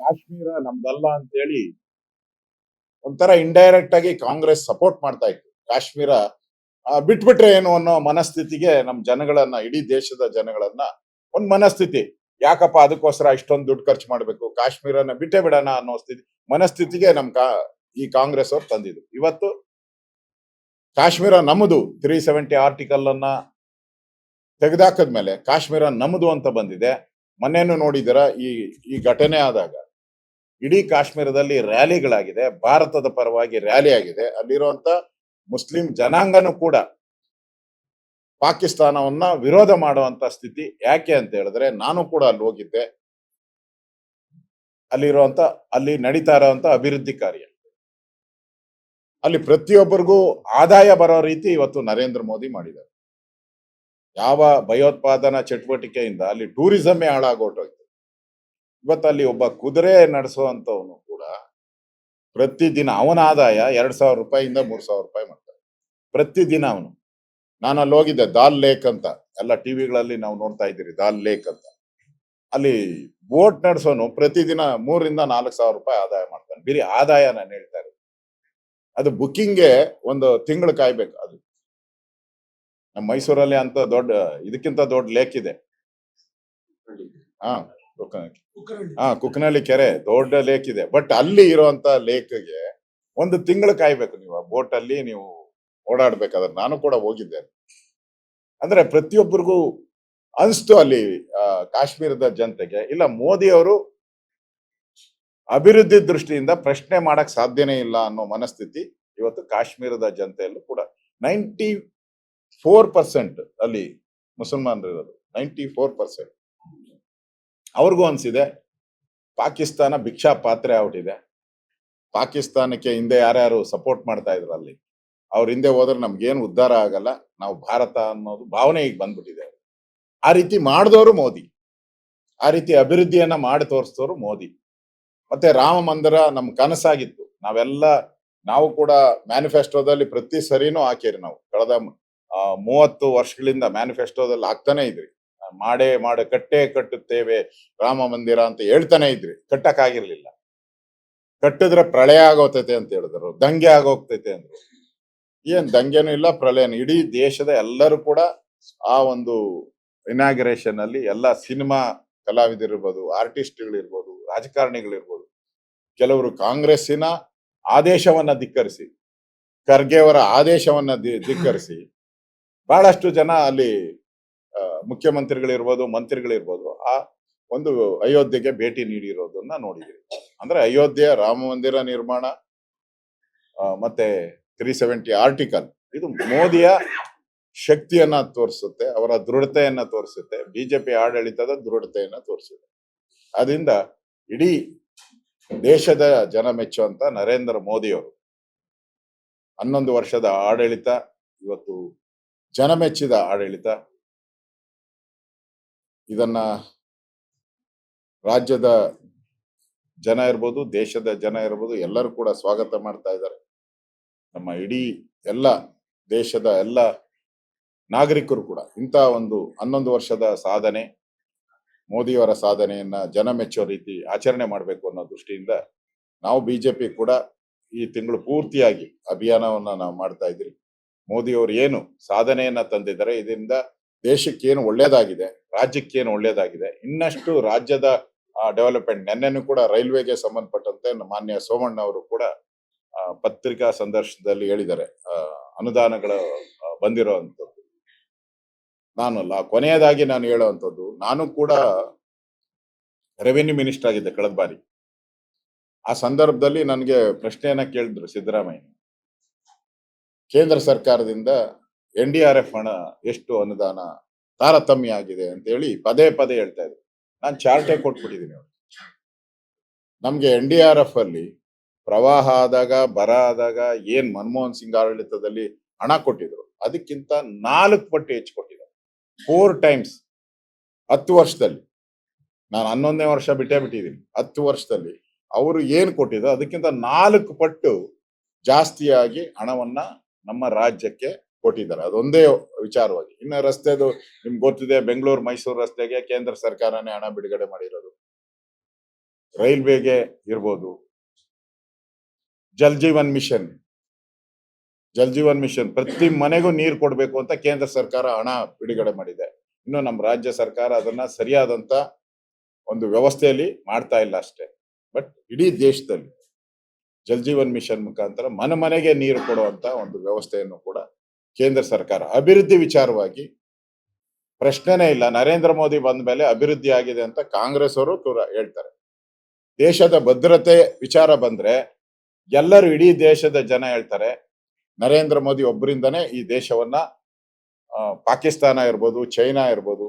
ಕಾಶ್ಮೀರ ನಮ್ದಲ್ಲ ಅಂತೇಳಿ ಒಂಥರ ಇಂಡೈರೆಕ್ಟ್ ಆಗಿ ಕಾಂಗ್ರೆಸ್ ಸಪೋರ್ಟ್ ಮಾಡ್ತಾ ಇತ್ತು. ಕಾಶ್ಮೀರ ಬಿಟ್ಬಿಟ್ರೆ ಏನು ಅನ್ನೋ ಮನಸ್ಥಿತಿಗೆ ನಮ್ ಜನಗಳನ್ನ, ಇಡೀ ದೇಶದ ಜನಗಳನ್ನ ಒಂದ್ ಮನಸ್ಥಿತಿ. ಯಾಕಪ್ಪ ಅದಕ್ಕೋಸ್ಕರ ಇಷ್ಟೊಂದು ದುಡ್ಡು ಖರ್ಚು ಮಾಡ್ಬೇಕು? ಕಾಶ್ಮೀರನ ಬಿಟ್ಟೇ ಬಿಡೋಣ ಅನ್ನೋ ಸ್ಥಿತಿ, ಮನಸ್ಥಿತಿಗೆ ನಮ್ ಕಾ, ಈ ಕಾಂಗ್ರೆಸ್ ಅವ್ರು ತಂದಿದ್ರು. ಇವತ್ತು ಕಾಶ್ಮೀರ ನಮ್ಮದು ತ್ರೀ ಸೆವೆಂಟಿ ಆರ್ಟಿಕಲ್ ಅನ್ನ ತೆಗೆದಾಕದ್ಮೇಲೆ ಕಾಶ್ಮೀರ ನಮ್ಮದು ಅಂತ ಬಂದಿದೆ. ಮೊನ್ನೆನೂ ನೋಡಿದಿರ ಈ ಈ ಘಟನೆ ಆದಾಗ ಇಡೀ ಕಾಶ್ಮೀರದಲ್ಲಿ ರ್ಯಾಲಿಗಳಾಗಿದೆ, ಭಾರತದ ಪರವಾಗಿ ರ್ಯಾಲಿ ಆಗಿದೆ ಅಲ್ಲಿರುವಂತ ಮುಸ್ಲಿಂ ಜನಾಂಗನೂ ಕೂಡ ಪಾಕಿಸ್ತಾನವನ್ನ ವಿರೋಧ ಮಾಡುವಂತ ಸ್ಥಿತಿ ಯಾಕೆ ಅಂತ ಹೇಳಿದ್ರೆ, ನಾನು ಕೂಡ ಅಲ್ಲಿ ಹೋಗಿದ್ದೆ. ಅಲ್ಲಿರುವಂತ, ಅಲ್ಲಿ ನಡೀತಾ ಇರುವಂತ ಅಭಿವೃದ್ಧಿ ಕಾರ್ಯ. ಅಲ್ಲಿ ಪ್ರತಿಯೊಬ್ಬರಿಗೂ ಆದಾಯ ಬರೋ ರೀತಿ ಇವತ್ತು ನರೇಂದ್ರ ಮೋದಿ ಮಾಡಿದ್ದಾರೆ. ಯಾವ ಭಯೋತ್ಪಾದನಾ ಚಟುವಟಿಕೆಯಿಂದ ಅಲ್ಲಿ ಟೂರಿಸಮೇ ಹಾಳಾಗೋಟೋಯ್ತು. ಇವತ್ತು ಅಲ್ಲಿ ಒಬ್ಬ ಕುದುರೆ ನಡೆಸುವಂತವನು ಕೂಡ ಪ್ರತಿದಿನ ಅವನ ಆದಾಯ ಎರಡ್ ಸಾವಿರ ರೂಪಾಯಿಂದ ಮೂರ್ ಸಾವಿರ ರೂಪಾಯಿ ಮಾಡ್ತಾನೆ. ಪ್ರತಿದಿನ ಅವನು. ನಾನು ಅಲ್ಲಿ ಹೋಗಿದ್ದೆ ದಾಲ್ ಲೇಕ್ ಅಂತ. ಎಲ್ಲ ಟಿವಿಗಳಲ್ಲಿ ನಾವು ನೋಡ್ತಾ ಇದ್ದೀರಿ ದಾಲ್ ಲೇಕ್ ಅಂತ. ಅಲ್ಲಿ ಬೋಟ್ ನಡೆಸೋನು ಪ್ರತಿದಿನ ಮೂರರಿಂದ ನಾಲ್ಕು ಸಾವಿರ ರೂಪಾಯಿ ಆದಾಯ ಮಾಡ್ತಾನೆ. ಬಿರಿ ಆದಾಯ ನಾನು ಹೇಳ್ತಾ ಇರೋದು. ಅದು ಬುಕ್ಕಿಂಗ್ಗೆ ಒಂದು ತಿಂಗಳು ಕಾಯ್ಬೇಕು ಅದು. ನಮ್ಮ ಮೈಸೂರಲ್ಲಿ ಅಂತ ದೊಡ್ಡ ಇದಕ್ಕಿಂತ ದೊಡ್ಡ ಲೇಕ್ ಇದೆ. ಹಾ. ಹಾ ಕುಕ್ನಳ್ಳಿ. ಕೆರೆ ದೊಡ್ಡ ಲೇಕ್ ಇದೆ. ಬಟ್ ಅಲ್ಲಿ ಇರುವಂತ ಲೇಕ್ಗೆ ಒಂದು ತಿಂಗಳು ಕಾಯ್ಬೇಕು ನೀವು. ಬೋಟ್ ಅಲ್ಲಿ ನೀವು ಓಡಾಡ್ಬೇಕಾದ್ರೆ ನಾನು ಕೂಡ ಹೋಗಿದ್ದೆ ಅಂದ್ರೆ ಪ್ರತಿಯೊಬ್ಬರಿಗೂ ಅನ್ಸ್ತು ಅಲ್ಲಿ ಆ, ಕಾಶ್ಮೀರದ ಜನತೆಗೆ. ಇಲ್ಲ ಮೋದಿ ಅವರು ಅಭಿವೃದ್ಧಿ ದೃಷ್ಟಿಯಿಂದ ಪ್ರಶ್ನೆ ಮಾಡಕ್ ಸಾಧ್ಯನೇ ಇಲ್ಲ ಅನ್ನೋ ಮನಸ್ಥಿತಿ ಇವತ್ತು ಕಾಶ್ಮೀರದ ಜನತೆಯಲ್ಲೂ ಕೂಡ. ನೈಂಟಿ ಫೋರ್ ಪರ್ಸೆಂಟ್ ಅಲ್ಲಿ ಮುಸಲ್ಮಾನರಿರೋದು ನೈಂಟಿ ಫೋರ್ ಪರ್ಸೆಂಟ್. ಅವ್ರಿಗೂ ಅನ್ಸಿದೆ, ಪಾಕಿಸ್ತಾನ ಭಿಕ್ಷಾ ಪಾತ್ರೆ ಆಗ್ಬಿಟ್ಟಿದೆ. ಪಾಕಿಸ್ತಾನಕ್ಕೆ ಹಿಂದೆ ಯಾರ್ಯಾರು ಸಪೋರ್ಟ್ ಮಾಡ್ತಾ ಇದ್ರು ಅಲ್ಲಿ, ಅವ್ರ ಹಿಂದೆ ಹೋದ್ರೆ ನಮ್ಗೇನು ಉದ್ಧಾರ ಆಗಲ್ಲ, ನಾವು ಭಾರತ ಅನ್ನೋದು ಭಾವನೆ ಈಗ ಬಂದ್ಬಿಟ್ಟಿದೆ. ಆ ರೀತಿ ಮಾಡಿದವರು ಮೋದಿ. ಆ ರೀತಿ ಅಭಿವೃದ್ಧಿಯನ್ನ ಮಾಡಿ ತೋರಿಸಿದವರು ಮೋದಿ. ಮತ್ತೆ ರಾಮ ಮಂದಿರ ನಮ್ ಕನಸಾಗಿತ್ತು. ನಾವೆಲ್ಲ, ನಾವು ಕೂಡ ಮ್ಯಾನಿಫೆಸ್ಟೋದಲ್ಲಿ ಪ್ರತಿ ಸರಿನೂ ಹಾಕಿರಿ ನಾವು. ಕಳೆದ ಮೂವತ್ತು ವರ್ಷಗಳಿಂದ ಮ್ಯಾನಿಫೆಸ್ಟೋದಲ್ಲಿ ಹಾಕ್ತಾನೆ ಇದ್ರಿ. ಮಾಡೇ ಮಾಡ, ಕಟ್ಟೇ ಕಟ್ಟುತ್ತೇವೆ, ರಾಮ ಮಂದಿರ ಅಂತ ಹೇಳ್ತಾನೆ ಇದ್ರಿ. ಕಟ್ಟಕ್ಕಾಗಿರ್ಲಿಲ್ಲ. ಕಟ್ಟಿದ್ರೆ ಪ್ರಳಯ ಆಗೋತೈತೆ ಅಂತ ಹೇಳಿದ್ರು, ದಂಗೆ ಆಗೋಗ್ತೈತೆ ಅಂದ್ರು. ಏನ್ ದಂಗೆನೂ ಇಲ್ಲ, ಪ್ರಳಯನೂ ಇಡೀ ದೇಶದ ಎಲ್ಲರೂ ಕೂಡ ಆ ಒಂದು ಇನಾಗ್ರೇಷನ್ ಅಲ್ಲಿ ಎಲ್ಲ ಸಿನಿಮಾ ಕಲಾವಿದರಿರ್ಬೋದು ಆರ್ಟಿಸ್ಟ್ಗಳಿರ್ಬೋದು ರಾಜಕಾರಣಿಗಳಿರ್ಬೋದು, ಕೆಲವರು ಕಾಂಗ್ರೆಸ್ಸಿನ ಆದೇಶವನ್ನ ಧಿಕ್ಕರಿಸಿ, ಖರ್ಗೆಯವರ ಆದೇಶವನ್ನ ಧಿಕ್ಕರಿಸಿ, ಬಹಳಷ್ಟು ಜನ ಅಲ್ಲಿ ಮುಖ್ಯಮಂತ್ರಿಗಳಿರ್ಬೋದು, ಮಂತ್ರಿಗಳಿರ್ಬೋದು, ಆ ಒಂದು ಅಯೋಧ್ಯೆಗೆ ಭೇಟಿ ನೀಡಿರೋದನ್ನ ನೋಡಿದಿರಿ ಅಂದ್ರೆ ಅಯೋಧ್ಯೆ, ರಾಮ ಮಂದಿರ ನಿರ್ಮಾಣ ಮತ್ತೆ ತ್ರೀ ಸೆವೆಂಟಿ ಆರ್ಟಿಕಲ್ ಇದು ಮೋದಿಯ ಶಕ್ತಿಯನ್ನ ತೋರಿಸುತ್ತೆ, ಅವರ ದೃಢತೆಯನ್ನ ತೋರಿಸುತ್ತೆ, ಬಿಜೆಪಿ ಆಡಳಿತದ ದೃಢತೆಯನ್ನ ತೋರಿಸುತ್ತೆ. ಅದರಿಂದ ಇಡೀ ದೇಶದ ಜನ ಮೆಚ್ಚುವಂತ ನರೇಂದ್ರ ಮೋದಿ ಅವರು ಹನ್ನೊಂದು ವರ್ಷದ ಆಡಳಿತ, ಇವತ್ತು ಜನ ಮೆಚ್ಚಿದ ಆಡಳಿತ ಇದನ್ನ ರಾಜ್ಯದ ಜನ ಇರ್ಬೋದು, ದೇಶದ ಜನ ಇರ್ಬೋದು, ಎಲ್ಲರೂ ಕೂಡ ಸ್ವಾಗತ ಮಾಡ್ತಾ ಇದ್ದಾರೆ. ನಮ್ಮ ಇಡೀ ಎಲ್ಲ ದೇಶದ ಎಲ್ಲ ನಾಗರಿಕರು ಕೂಡ, ಇಂಥ ಒಂದು ಹನ್ನೊಂದು ವರ್ಷದ ಸಾಧನೆ, ಮೋದಿಯವರ ಸಾಧನೆಯನ್ನ ಜನ ಮೆಚ್ಚೋ ರೀತಿ ಆಚರಣೆ ಮಾಡಬೇಕು ಅನ್ನೋ ದೃಷ್ಟಿಯಿಂದ ನಾವು ಬಿಜೆಪಿ ಕೂಡ ಈ ತಿಂಗಳು ಪೂರ್ತಿಯಾಗಿ ಅಭಿಯಾನವನ್ನ ನಾವು ಮಾಡ್ತಾ ಇದ್ದೀವಿ ಮೋದಿಯವರು ಏನು ಸಾಧನೆಯನ್ನ ತಂದಿದ್ದಾರೆ, ಇದರಿಂದ ದೇಶಕ್ಕೆ ಏನು ಒಳ್ಳೇದಾಗಿದೆ, ರಾಜ್ಯಕ್ಕೇನು ಒಳ್ಳೇದಾಗಿದೆ, ಇನ್ನಷ್ಟು ರಾಜ್ಯದ ಡೆವಲಪ್ಮೆಂಟ್ ನೆನ್ನೆನೂ ಕೂಡ ರೈಲ್ವೆಗೆ ಸಂಬಂಧಪಟ್ಟಂತೆ ಮಾನ್ಯ ಸೋಮಣ್ಣ ಅವರು ಕೂಡ ಪತ್ರಿಕಾ ಸಂದರ್ಶನದಲ್ಲಿ ಹೇಳಿದ್ದಾರೆ. ಅನುದಾನಗಳು ಬಂದಿರೋವಂಥದ್ದು ನಾನು ಲಾ ಕೊನೆಯದಾಗಿ ನಾನು ಹೇಳುವಂಥದ್ದು ನಾನು ಕೂಡ ರೆವೆನ್ಯೂ ಮಿನಿಸ್ಟರ್ ಆಗಿದ್ದೆ ಕಳೆದ ಬಾರಿ. ಆ ಸಂದರ್ಭದಲ್ಲಿ ನನಗೆ ಪ್ರಶ್ನೆಯನ್ನ ಕೇಳಿದ್ರು ಸಿದ್ದರಾಮಯ್ಯ. ಕೇಂದ್ರ ಸರ್ಕಾರದಿಂದ ಎನ್ ಡಿ ಆರ್ ಎಫ್ ಹಣ ಎಷ್ಟು ಅನುದಾನ ತಾರತಮ್ಯ ಆಗಿದೆ ಅಂತ ಹೇಳಿ ಪದೇ ಪದೇ ಹೇಳ್ತಾ ಇದ್ರು. ನಾನು ಚಾರ್ಟೆ ಕೊಟ್ಬಿಟ್ಟಿದ್ದೀನಿ ಅವ್ರಿಗೆ. ನಮ್ಗೆ ಎನ್ ಡಿ ಆರ್ ಎಫ್ ಅಲ್ಲಿ ಪ್ರವಾಹ ಆದಾಗ, ಬರ ಆದಾಗ, ಏನ್ ಮನಮೋಹನ್ ಸಿಂಗ್ ಆಡಳಿತದಲ್ಲಿ ಹಣ ಕೊಟ್ಟಿದ್ರು, ಅದಕ್ಕಿಂತ ನಾಲ್ಕು ಪಟ್ಟು ಹೆಚ್ಚು ಕೊಟ್ಟಿದ್ದಾರೆ. ಫೋರ್ ಟೈಮ್ಸ್ ಹತ್ತು ವರ್ಷದಲ್ಲಿ. ನಾನು ಹನ್ನೊಂದನೇ ವರ್ಷ ಬಿಟ್ಟೇ ಬಿಟ್ಟಿದ್ದೀನಿ ಹತ್ತು ವರ್ಷದಲ್ಲಿ. ಅವರು ಏನ್ ಕೊಟ್ಟಿದ್ರು, ಅದಕ್ಕಿಂತ ನಾಲ್ಕು ಪಟ್ಟು ಜಾಸ್ತಿಯಾಗಿ ಹಣವನ್ನ ನಮ್ಮ ರಾಜ್ಯಕ್ಕೆ ಕೊಟ್ಟಿದ್ದಾರೆ. ಅದೊಂದೇ ವಿಚಾರವಾಗಿ. ಇನ್ನು ರಸ್ತೆದು ನಿಮ್ಗೆ ಗೊತ್ತಿದೆ ಬೆಂಗಳೂರು, ಮೈಸೂರು ರಸ್ತೆಗೆ ಕೇಂದ್ರ ಸರ್ಕಾರನೇ ಹಣ ಬಿಡುಗಡೆ ಮಾಡಿರೋದು. ರೈಲ್ವೆಗೆ ಇರ್ಬೋದು. ಜಲ್ ಜೀವನ್ ಮಿಷನ್. ಜಲ್ ಜೀವನ್ ಮಿಷನ್. ಪ್ರತಿ ಮನೆಗೂ ನೀರು ಕೊಡಬೇಕು ಅಂತ ಕೇಂದ್ರ ಸರ್ಕಾರ ಹಣ ಬಿಡುಗಡೆ ಮಾಡಿದೆ. ಇನ್ನು ನಮ್ಮ ರಾಜ್ಯ ಸರ್ಕಾರ ಅದನ್ನ ಸರಿಯಾದಂತ ಒಂದು ವ್ಯವಸ್ಥೆಯಲ್ಲಿ ಮಾಡ್ತಾ ಇಲ್ಲ ಅಷ್ಟೇ. ಬಟ್ ಇಡೀ ದೇಶದಲ್ಲಿ ಜಲ್ ಜೀವನ್ ಮಿಷನ್ ಮುಖಾಂತರ ಮನೆ ಮನೆಗೆ ನೀರು ಕೊಡುವಂತ ಒಂದು ವ್ಯವಸ್ಥೆಯನ್ನು ಕೂಡ ಕೇಂದ್ರ ಸರ್ಕಾರ. ಅಭಿವೃದ್ಧಿ ವಿಚಾರವಾಗಿ ಪ್ರಶ್ನೆನೇ ಇಲ್ಲ. ನರೇಂದ್ರ ಮೋದಿ ಬಂದ ಮೇಲೆ ಅಭಿವೃದ್ಧಿ ಆಗಿದೆ ಅಂತ ಕಾಂಗ್ರೆಸ್ ಅವರು ಹೇಳ್ತಾರೆ. ದೇಶದ ಭದ್ರತೆ ವಿಚಾರ ಬಂದ್ರೆ ಎಲ್ಲರೂ ಇಡೀ ದೇಶದ ಜನ ಹೇಳ್ತಾರೆ, ನರೇಂದ್ರ ಮೋದಿ ಒಬ್ಬರಿಂದನೇ ಈ ದೇಶವನ್ನ ಪಾಕಿಸ್ತಾನ ಇರ್ಬೋದು, ಚೈನಾ ಇರ್ಬೋದು,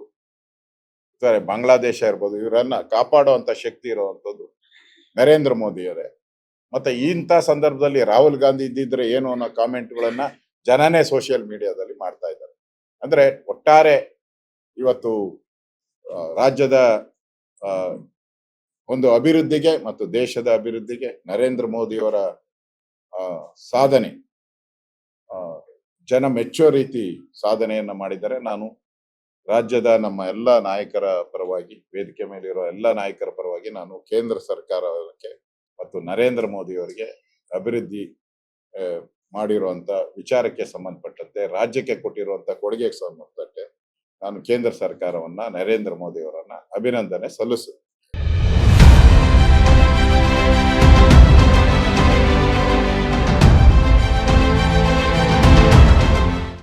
ಸರಿ, ಬಾಂಗ್ಲಾದೇಶ ಇರ್ಬೋದು, ಇವರನ್ನ ಕಾಪಾಡುವಂತ ಶಕ್ತಿ ಇರುವಂತದ್ದು ನರೇಂದ್ರ ಮೋದಿ ಅವರೇ ಮತ್ತೆ ಇಂಥ ಸಂದರ್ಭದಲ್ಲಿ ರಾಹುಲ್ ಗಾಂಧಿ ಇದ್ದಿದ್ರೆ ಏನು ಅನ್ನೋ ಕಾಮೆಂಟ್ಗಳನ್ನ ಜನನೇ ಸೋಷಿಯಲ್ ಮೀಡಿಯಾದಲ್ಲಿ ಮಾಡ್ತಾ ಇದ್ದಾರೆ. ಅಂದ್ರೆ ಒಟ್ಟಾರೆ ಇವತ್ತು ರಾಜ್ಯದ ಒಂದು ಅಭಿವೃದ್ಧಿಗೆ ಮತ್ತು ದೇಶದ ಅಭಿವೃದ್ಧಿಗೆ ನರೇಂದ್ರ ಮೋದಿಯವರ ಸಾಧನೆ ಜನ ಮೆಚ್ಚೋ ರೀತಿ ಸಾಧನೆಯನ್ನ ಮಾಡಿದ್ದಾರೆ. ನಾನು ರಾಜ್ಯದ ನಮ್ಮ ಎಲ್ಲ ನಾಯಕರ ಪರವಾಗಿ, ವೇದಿಕೆ ಮೇಲಿರೋ ಎಲ್ಲ ನಾಯಕರ ಪರವಾಗಿ ನಾನು ಕೇಂದ್ರ ಸರ್ಕಾರಕ್ಕೆ ಮತ್ತು ನರೇಂದ್ರ ಮೋದಿ ಅವರಿಗೆ ಅಭಿವೃದ್ಧಿ ಮಾಡಿರುವಂತ ವಿಚಾರಕ್ಕೆ ಸಂಬಂಧಪಟ್ಟಂತೆ, ರಾಜ್ಯಕ್ಕೆ ಕೊಟ್ಟಿರುವಂತ ಕೊಡುಗೆಗೆ ಸಂಬಂಧಪಟ್ಟಂತೆ ನಾನು ಕೇಂದ್ರ ಸರ್ಕಾರವನ್ನ ನರೇಂದ್ರ ಮೋದಿ ಅವರನ್ನ ಅಭಿನಂದನೆ ಸಲ್ಲಿಸುತ್ತೇನೆ.